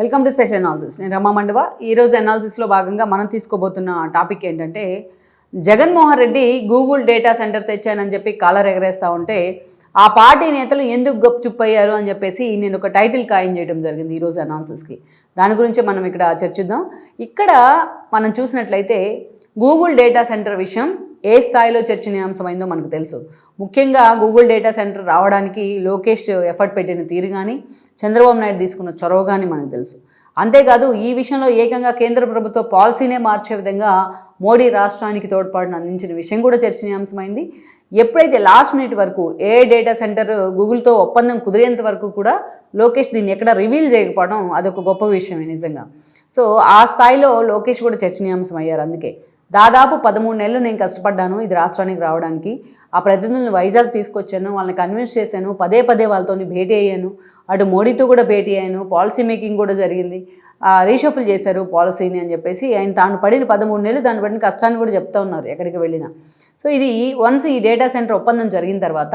Welcome to special analysis నేను రమా మండవ. ఈరోజు అనాలిసిస్లో భాగంగా మనం తీసుకోబోతున్న టాపిక్ ఏంటంటే Jaganmohan Reddy Google data center తెచ్చానని చెప్పి కాలర్ ఎగరేస్తూ ఉంటే ఆ పార్టీ నేతలు ఎందుకు గప్చుప్పయ్యారు అని చెప్పేసి నేను ఒక టైటిల్ ఖాయం చేయడం జరిగింది ఈరోజు అనాలిసిస్కి దాని గురించి మనం ఇక్కడ చర్చిద్దాం. ఇక్కడ మనం చూసినట్లయితే గూగుల్ డేటా సెంటర్ విషయం ఏ స్థాయిలో చర్చనీయాంశమైందో మనకు తెలుసు. ముఖ్యంగా గూగుల్ డేటా సెంటర్ రావడానికి లోకేష్ ఎఫర్ట్ పెట్టిన తీరు కానీ చంద్రబాబు నాయుడు తీసుకున్న చొరవ కానీ మనకు తెలుసు. అంతేకాదు ఈ విషయంలో ఏకంగా కేంద్ర ప్రభుత్వ పాలసీనే మార్చే విధంగా మోడీ రాష్ట్రానికి తోడ్పాటును అందించిన విషయం కూడా చర్చనీయాంశమైంది. ఎప్పుడైతే లాస్ట్ మినిట్ వరకు ఏ డేటా సెంటర్ గూగుల్తో ఒప్పందం కుదిరేంత వరకు కూడా లోకేష్ దీన్ని ఎక్కడ రివీల్ చేయకపోవడం అదొక గొప్ప విషయమే నిజంగా. సో ఆ స్థాయిలో లోకేష్ కూడా చర్చనీయాంశం అయ్యారు అందుకే. దాదాపు పదమూడు నెలలు నేను కష్టపడ్డాను ఇది రాష్ట్రానికి రావడానికి. ఆ ప్రతినిధులను వైజాగ్ తీసుకొచ్చాను వాళ్ళని కన్విన్స్ చేశాను పదే పదే వాళ్ళతో భేటీ అయ్యాను. అటు మోడీతో కూడా భేటీ అయ్యాను పాలసీ మేకింగ్ కూడా జరిగింది. రీషఫుల్ చేశారు పాలసీని అని చెప్పేసి ఆయన తాను పడిన పదమూడు నెలలు దాన్ని పడిన కష్టాన్ని కూడా చెప్తా ఉన్నారు ఎక్కడికి వెళ్ళినా. సో ఇది వన్స్ ఈ డేటా సెంటర్ ఒప్పందం జరిగిన తర్వాత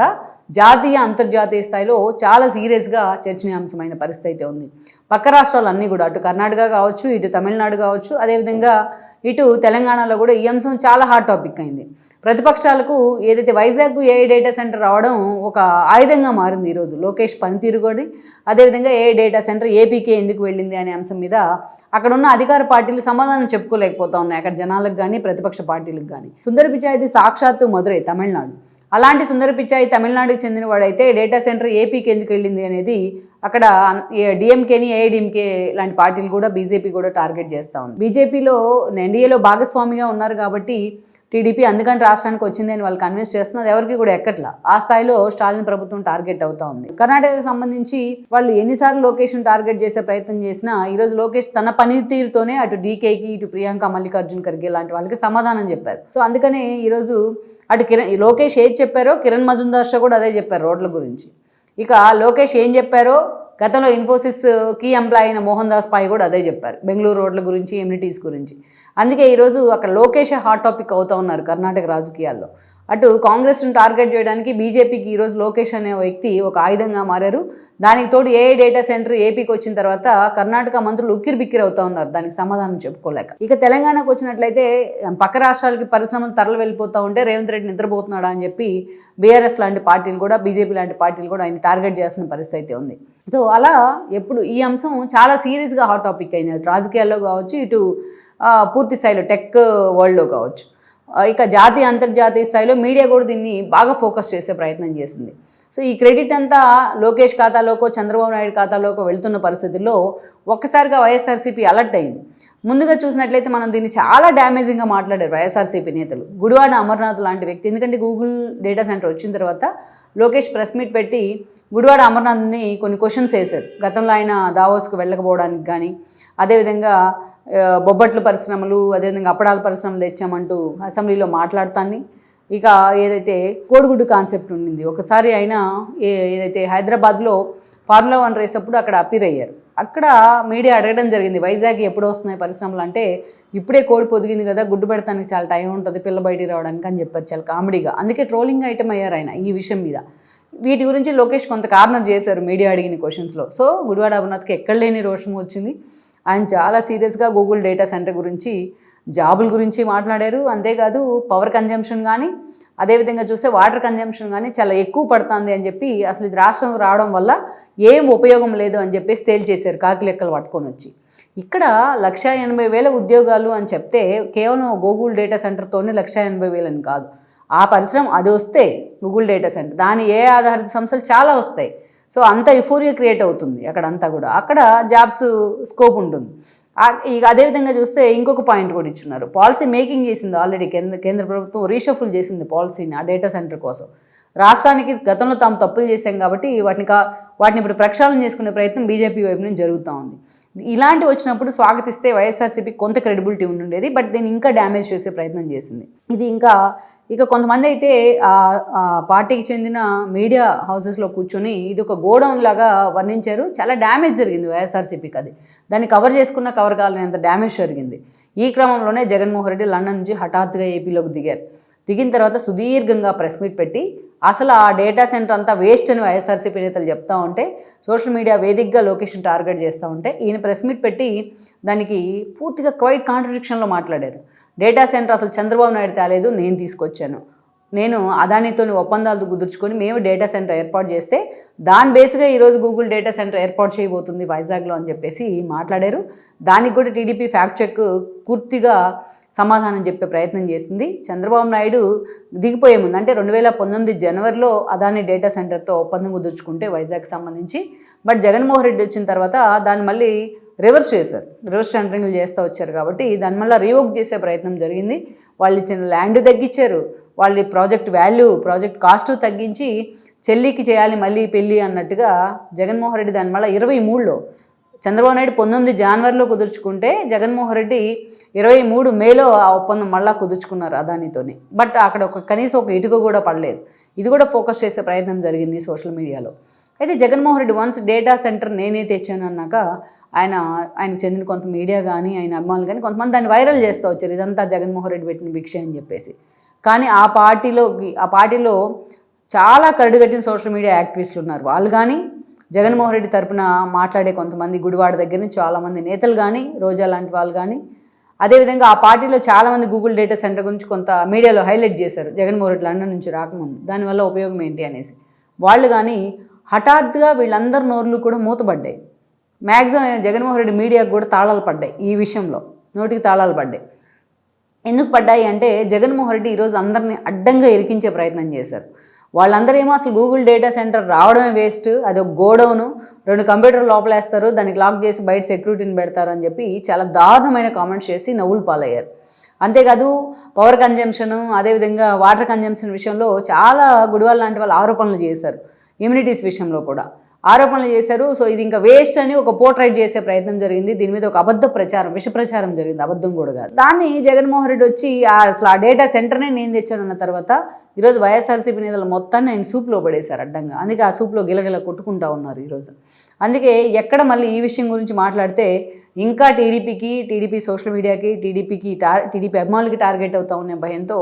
జాతీయ అంతర్జాతీయ స్థాయిలో చాలా సీరియస్గా చర్చనీయాంశమైన పరిస్థితి అయితే ఉంది. పక్క రాష్ట్రాలు అన్నీ కూడా అటు కర్ణాటక కావచ్చు ఇటు తమిళనాడు కావచ్చు అదేవిధంగా ఇటు తెలంగాణలో కూడా ఈ అంశం చాలా హాట్ టాపిక్ అయింది. ప్రతిపక్షాలకు ఏదైతే వైజాగ్ ఏ డేటా సెంటర్ రావడం ఒక ఆయుధంగా మారింది ఈరోజు. లోకేష్ పనితీరు కూడా అదేవిధంగా ఏ డేటా సెంటర్ ఏపీకే ఎందుకు వెళ్ళింది అనే అంశం మీద అక్కడ ఉన్న అధికార పార్టీలు సమాధానం చెప్పుకోలేకపోతా ఉన్నాయి. అక్కడ జనాలకు కానీ ప్రతిపక్ష పార్టీలకు కానీ సుందర పిచాయిది సాక్షాత్తు మధురై తమిళనాడు. అలాంటి సుందర పిచాయి తమిళనాడుకి చెందినవాడైతే డేటా సెంటర్ ఏపీకి ఎందుకు వెళ్ళింది అనేది అక్కడ డిఎంకేని ఏఐడిఎంకే లాంటి పార్టీలు కూడా బీజేపీ కూడా టార్గెట్ చేస్తూ ఉంది. బీజేపీలో ఎన్డీఏలో భాగస్వామిగా ఉన్నారు కాబట్టి టీడీపీ అందుకని రాష్ట్రానికి వచ్చింది అని వాళ్ళు కన్విన్స్ చేస్తున్నారు. ఎవరికి కూడా ఎక్కట్లా. ఆ స్థాయిలో స్టాలిన్ ప్రభుత్వం టార్గెట్ అవుతా ఉంది. కర్ణాటకకు సంబంధించి వాళ్ళు ఎన్నిసార్లు లోకేష్ను టార్గెట్ చేసే ప్రయత్నం చేసినా ఈరోజు లోకేష్ తన పనితీరుతోనే అటు డీకేకి ఇటు ప్రియాంక మల్లికార్జున్ ఖర్గే లాంటి వాళ్ళకి సమాధానం చెప్పారు. సో అందుకనే ఈరోజు అటు కిరణ్ లోకేష్ ఏది చెప్పారో కిరణ్ మజుందార్ షా కూడా అదే చెప్పారు రోడ్ల గురించి. ఇక లోకేష్ ఏం చెప్పారో గతంలో ఇన్ఫోసిస్ కీ ఎంప్లాయ్ అయిన మోహన్ దాస్ పాయ్ కూడా అదే చెప్పారు. బెంగళూరు రోడ్ల గురించి ఎమ్యూనిటీస్ గురించి. అందుకే ఈరోజు అక్కడ లోకేష్ హాట్ టాపిక్ అవుతా ఉన్నారు కర్ణాటక రాజకీయాల్లో. అటు కాంగ్రెస్ను టార్గెట్ చేయడానికి బీజేపీకి ఈరోజు లోకేష్ అనే వ్యక్తి ఒక ఆయుధంగా మారారు. దానికి తోడు ఏ డేటా సెంటర్ ఏపీకి వచ్చిన తర్వాత కర్ణాటక మంత్రులు ఉక్కిరి బిక్కిరి అవుతా ఉన్నారు. దానికి సమాధానం చెప్పుకోలేక. ఇక తెలంగాణకు వచ్చినట్లయితే పక్క రాష్ట్రాలకి పరిశ్రమలు తరలి వెళ్ళిపోతూ ఉంటే రేవంత్ రెడ్డి నిద్రపోతున్నాడా అని చెప్పి బీఆర్ఎస్ లాంటి పార్టీలు కూడా బీజేపీ లాంటి పార్టీలు కూడా ఆయన టార్గెట్ చేసిన పరిస్థితి అయితే ఉంది. సో అలా ఎప్పుడు ఈ అంశం చాలా సీరియస్గా హాట్ టాపిక్ అయింది రాజకీయాల్లో కావచ్చు ఇటు పూర్తి స్థాయిలో టెక్ వరల్డ్లో కావచ్చు. ఇక జాతీయ అంతర్జాతీయ స్థాయిలో మీడియా కూడా దీన్ని బాగా ఫోకస్ చేసే ప్రయత్నం చేసింది. సో ఈ క్రెడిట్ అంతా లోకేష్ ఖాతాలోకో చంద్రబాబు నాయుడు ఖాతాలోకో వెళ్తున్న పరిస్థితుల్లో ఒక్కసారిగా వైఎస్ఆర్సీపీ అలర్ట్ అయింది. ముందుగా చూసినట్లయితే మనం దీన్ని చాలా డ్యామేజింగ్గా మాట్లాడారు వైఎస్ఆర్సీపీ నేతలు. గుడివాడ అమర్నాథ్ లాంటి వ్యక్తి. ఎందుకంటే గూగుల్ డేటా సెంటర్ వచ్చిన తర్వాత లోకేష్ ప్రెస్ మీట్ పెట్టి గుడివాడ అమర్నాథ్ని కొన్ని క్వశ్చన్స్ వేశారు. గతంలో ఆయన దావోస్కు వెళ్ళకపోవడానికి కానీ అదేవిధంగా బొబ్బట్లు పరిశ్రమలు అదేవిధంగా అప్పడాల పరిశ్రమలు తెచ్చామంటూ అసెంబ్లీలో మాట్లాడతాన్ని. ఇక ఏదైతే కోడిగుడ్డు కాన్సెప్ట్ ఉండింది ఒకసారి ఆయన ఏ- ఏదైతే హైదరాబాద్లో ఫార్ములా వన్ రేస్ అప్పుడు అక్కడ అపీర్ అయ్యారు. అక్కడ మీడియా అడగడం జరిగింది వైజాగ్ ఎప్పుడు వస్తున్నాయి పరిశ్రమలు అంటే ఇప్పుడే కోడి పొదిగింది కదా గుడ్డు పెడతానికి చాలా టైం ఉంటుంది పిల్ల బయటికి రావడానికి అని చెప్పారు చాలా కామెడీగా. అందుకే ట్రోలింగ్ ఐటమ్ అయ్యారు ఆయన ఈ విషయం మీద. వీటి గురించి లోకేష్ కొంత కార్నర్ చేశారు మీడియా అడిగిన క్వశ్చన్స్లో. సో గుడివాడ అమర్నాథ్కి ఎక్కడ లేని రోషం వచ్చింది. ఆయన చాలా సీరియస్గా గూగుల్ డేటా సెంటర్ గురించి జాబుల గురించి మాట్లాడారు. అంతేకాదు పవర్ కన్జంప్షన్ కానీ అదేవిధంగా చూస్తే వాటర్ కన్జంప్షన్ కానీ చాలా ఎక్కువ పడుతుంది అని చెప్పి అసలు ఇది రాష్ట్రం రావడం వల్ల ఏం ఉపయోగం లేదు అని చెప్పేసి తేల్చేశారు కాకి లెక్కలు పట్టుకొని వచ్చి. ఇక్కడ లక్ష ఎనభై వేల ఉద్యోగాలు అని చెప్తే కేవలం గూగుల్ డేటా సెంటర్తోనే లక్ష ఎనభై వేలు అని కాదు. ఆ పరిశ్రమ అది వస్తే గూగుల్ డేటా సెంటర్ దాని ఏ ఆధారిత సంస్థలు చాలా వస్తాయి. సో అంత యుఫోరియా క్రియేట్ అవుతుంది అక్కడంతా కూడా. అక్కడ జాబ్స్ స్కోప్ ఉంటుంది. ఇక అదేవిధంగా చూస్తే ఇంకొక పాయింట్ కూడా ఇచ్చున్నారు. పాలసీ మేకింగ్ చేసింది ఆల్రెడీ కేంద్ర కేంద్ర ప్రభుత్వం రీషఫుల్ చేసింది పాలసీని ఆ డేటా సెంటర్ కోసం. రాష్ట్రానికి గతంలో తాము తప్పులు చేశాం కాబట్టి వాటిని కా వాటిని ఇప్పుడు ప్రక్షాళన చేసుకునే ప్రయత్నం బీజేపీ వైపు నుంచి జరుగుతూ ఉంది. ఇలాంటి వచ్చినప్పుడు స్వాగతిస్తే వైఎస్ఆర్సీపీ కొంత క్రెడిబిలిటీ ఉండేది బట్ దీన్ని ఇంకా డ్యామేజ్ చేసే ప్రయత్నం చేసింది. ఇది ఇంకా ఇక కొంతమంది అయితే పార్టీకి చెందిన మీడియా హౌసెస్లో కూర్చొని ఇది ఒక గోడౌన్ లాగా వర్ణించారు. చాలా డ్యామేజ్ జరిగింది వైఎస్ఆర్సీపీకి అది. దాన్ని కవర్ చేసుకున్న కవర్ కాలేనంత డ్యామేజ్ జరిగింది. ఈ క్రమంలోనే జగన్మోహన్ రెడ్డి లండన్ నుంచి హఠాత్తుగా ఏపీలోకి దిగారు. దిగిన తర్వాత సుదీర్ఘంగా ప్రెస్ మీట్ పెట్టి అసలు ఆ డేటా సెంటర్ అంతా వేస్ట్ అని వైఎస్ఆర్సీపీ నేతలు చెప్తా ఉంటే సోషల్ మీడియా వేదికగా లొకేషన్ టార్గెట్ చేస్తూ ఉంటే ఈయన ప్రెస్ మీట్ పెట్టి దానికి పూర్తిగా క్వైట్ కాంట్రడిక్షన్లో మాట్లాడారు. డేటా సెంటర్ అసలు చంద్రబాబు నాయుడు తేలేదు నేను తీసుకొచ్చాను. నేను అదానితో ఒప్పందాలు కుదుర్చుకొని మేము డేటా సెంటర్ ఏర్పాటు చేస్తే దాని బేస్గా ఈరోజు గూగుల్ డేటా సెంటర్ ఏర్పాటు చేయబోతుంది వైజాగ్లో అని చెప్పేసి మాట్లాడారు. దానికి కూడా టీడీపీ ఫ్యాక్ట్ చెక్ పూర్తిగా సమాధానం చెప్పే ప్రయత్నం చేసింది. చంద్రబాబు నాయుడు దిగిపోయే ముందు అంటే రెండు వేల పంతొమ్మిది జనవరిలో అదాని డేటా సెంటర్తో ఒప్పందం కుదుర్చుకుంటే వైజాగ్ సంబంధించి. బట్ జగన్మోహన్ రెడ్డి వచ్చిన తర్వాత దాన్ని మళ్ళీ రివర్స్ చేశారు. రివర్స్ టెండరింగ్లు చేస్తూ వచ్చారు కాబట్టి దాని మళ్ళీ రీవోక్ చేసే ప్రయత్నం జరిగింది. వాళ్ళు ఇచ్చిన ల్యాండ్ తగ్గించారు. వాళ్ళ ప్రాజెక్ట్ వాల్యూ ప్రాజెక్ట్ కాస్ట్ తగ్గించి చెల్లికి చేయాలి మళ్ళీ పెళ్ళి అన్నట్టుగా జగన్మోహన్ రెడ్డి దాని మళ్ళీ ఇరవై మూడులో చంద్రబాబు నాయుడు పంతొమ్మిది జనవరిలో కుదుర్చుకుంటే జగన్మోహన్ రెడ్డి ఇరవై మూడు మేలో ఆ ఒప్పందం మళ్ళా కుదుర్చుకున్నారు అదానితోని. బట్ అక్కడ ఒక కనీసం ఒక ఇటుక కూడా పడలేదు. ఇది కూడా ఫోకస్ చేసే ప్రయత్నం జరిగింది సోషల్ మీడియాలో. అయితే Jaganmohan Reddy once data center నేనే తెచ్చాను అన్నాక ఆయన ఆయనకు చెందిన కొంత మీడియా కానీ ఆయన అభిమానులు కానీ కొంతమంది దాన్ని వైరల్ చేస్తూ వచ్చారు. ఇదంతా జగన్మోహన్ రెడ్డి పెట్టిన భిక్ష అని చెప్పేసి. కానీ ఆ పార్టీలోకి ఆ పార్టీలో చాలా కరడుగట్టిన సోషల్ మీడియా యాక్టివిస్టులు ఉన్నారు. వాళ్ళు కానీ జగన్మోహన్ రెడ్డి తరపున మాట్లాడే కొంతమంది గుడివాడ దగ్గర నుంచి చాలామంది నేతలు కానీ రోజా లాంటి వాళ్ళు కానీ అదేవిధంగా ఆ పార్టీలో చాలామంది గూగుల్ డేటా సెంటర్ గురించి కొంత మీడియాలో హైలైట్ చేశారు. జగన్మోహన్ రెడ్డి లండన్ నుంచి రాకముందు. దానివల్ల ఉపయోగం ఏంటి అనేసి. వాళ్ళు కానీ హఠాత్తుగా వీళ్ళందరి నోర్లు కూడా మూతపడ్డాయి. మ్యాక్సిమం జగన్మోహన్ రెడ్డి మీడియాకు కూడా తాళాలు పడ్డాయి ఈ విషయంలో. నోటికి తాళాలు పడ్డాయి. ఎందుకు పడ్డాయి అంటే జగన్మోహన్ రెడ్డి ఈరోజు అందరినీ అడ్డంగా ఇరికించే ప్రయత్నం చేశారు. వాళ్ళందరూ ఏమో అసలు గూగుల్ డేటా సెంటర్ రావడమే వేస్ట్ అది ఒక గోడౌను రెండు కంప్యూటర్ లోపలేస్తారు దానికి లాక్ చేసి బయట సెక్యూరిటీని పెడతారు అని చెప్పి చాలా దారుణమైన కామెంట్స్ చేసి నవ్వులు పాలయ్యారు. అంతేకాదు పవర్ కన్జంప్షన్ అదేవిధంగా వాటర్ కన్జంప్షన్ విషయంలో చాలా గుడివాళ్ళ లాంటి వాళ్ళు ఆరోపణలు చేశారు. ఇమ్యూనిటీస్ విషయంలో కూడా. ఆరోపణలు చేశారు. సో ఇది ఇంకా వేస్ట్ అని ఒక పోర్ట్రైట్ చేసే ప్రయత్నం జరిగింది. దీని మీద ఒక అబద్ధ ప్రచారం విష ప్రచారం జరిగింది. అబద్ధం కూడా కాదు. దాన్ని జగన్మోహన్ రెడ్డి వచ్చి ఆ అసలు ఆ డేటా సెంటర్నే నేను తెచ్చానన్న తర్వాత ఈరోజు వైఎస్ఆర్సీపీ నేతలు మొత్తాన్ని ఆయన సూప్లో పడేశారు అడ్డంగా. అందుకే ఆ సూప్లో గిలగిల కొట్టుకుంటా ఉన్నారు ఈరోజు. అందుకే ఎక్కడ మళ్ళీ ఈ విషయం గురించి మాట్లాడితే ఇంకా టీడీపీకి టీడీపీ సోషల్ మీడియాకి టీడీపీకి టార్ టీడీపీ అభిమానులకి టార్గెట్ అవుతా ఉన్న భయంతో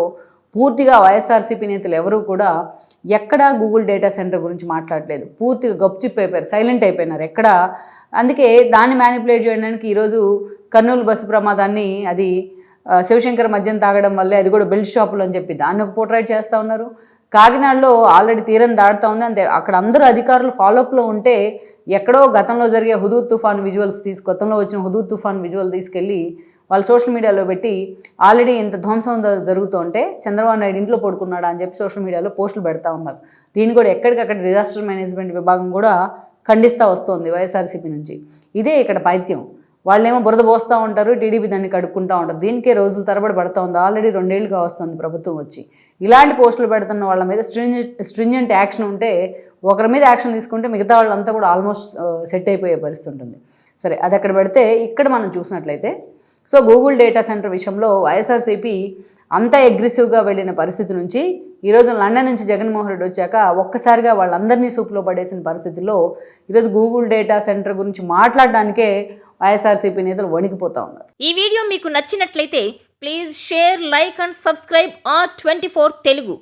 పూర్తిగా వైఎస్ఆర్సీపీ నేతలు ఎవరూ కూడా ఎక్కడా గూగుల్ డేటా సెంటర్ గురించి మాట్లాడలేదు. పూర్తిగా గప్చిప్ అయిపోయారు సైలెంట్ అయిపోయినారు ఎక్కడ. అందుకే దాన్ని మ్యానిపులేట్ చేయడానికి ఈరోజు కర్నూలు బస్సు ప్రమాదాన్ని అది శివశంకర్ మద్యం తాగడం వల్లే అది కూడా బెల్ట్ షాపులు అని చెప్పి దాన్ని ఒక పోర్ట్రైట్ చేస్తూ ఉన్నారు. కాకినాడలో ఆల్రెడీ తీరం దాడుతూ ఉంది అంతే. అక్కడ అందరూ అధికారులు ఫాలోఅప్లో ఉంటే ఎక్కడో గతంలో జరిగే హుదూద్ తుఫాన్ విజువల్స్ తీసుకు గతంలో వచ్చిన హుదూద్ తుఫాన్ విజువల్ తీసుకెళ్ళి వాళ్ళు సోషల్ మీడియాలో పెట్టి ఆల్రెడీ ఇంత ధ్వంసం ద- జరుగుతుంటే చంద్రబాబు నాయుడు ఇంట్లో పడుకున్నాడా అని చెప్పి సోషల్ మీడియాలో పోస్టులు పెడతా ఉన్నారు. దీన్ని కూడా ఎక్కడికక్కడ డిజాస్టర్ మేనేజ్మెంట్ విభాగం కూడా ఖండిస్తూ వస్తుంది వైఎస్ఆర్సీపీ నుంచి. ఇదే ఇక్కడ పైత్యం. వాళ్ళేమో బురద పోస్తూ ఉంటారు టీడీపీ దాన్ని కడుక్కుంటూ ఉంటారు. దీనికే రోజుల తరబడి పడుతూ ఉంది. ఆల్రెడీ రెండేళ్ళుగా వస్తుంది ప్రభుత్వం వచ్చి. ఇలాంటి పోస్టులు పెడుతున్న వాళ్ళ మీద స్ట్రింజెంట్ స్ట్రింజెంట్ యాక్షన్ ఉంటే ఒకరి మీద యాక్షన్ తీసుకుంటే మిగతా వాళ్ళంతా కూడా ఆల్మోస్ట్ సెట్ అయిపోయే పరిస్థితి ఉంటుంది. సరే అది అక్కడ పెడితే ఇక్కడ మనం చూసినట్లయితే సో గూగుల్ డేటా సెంటర్ విషయంలో వైఎస్ఆర్సీపీ అంత అగ్రెసివ్గా వెళ్ళిన పరిస్థితి నుంచి ఈరోజు లండన్ నుంచి జగన్మోహన్ రెడ్డి వచ్చాక ఒక్కసారిగా వాళ్ళందరినీ సూపులో పడేసిన పరిస్థితిలో ఈరోజు గూగుల్ డేటా సెంటర్ గురించి మాట్లాడడానికే వైఎస్ఆర్సీపీ నేతలు వణికిపోతా ఉన్నారు. ఈ వీడియో మీకు నచ్చినట్లయితే please share like and subscribe R twenty four Telugu.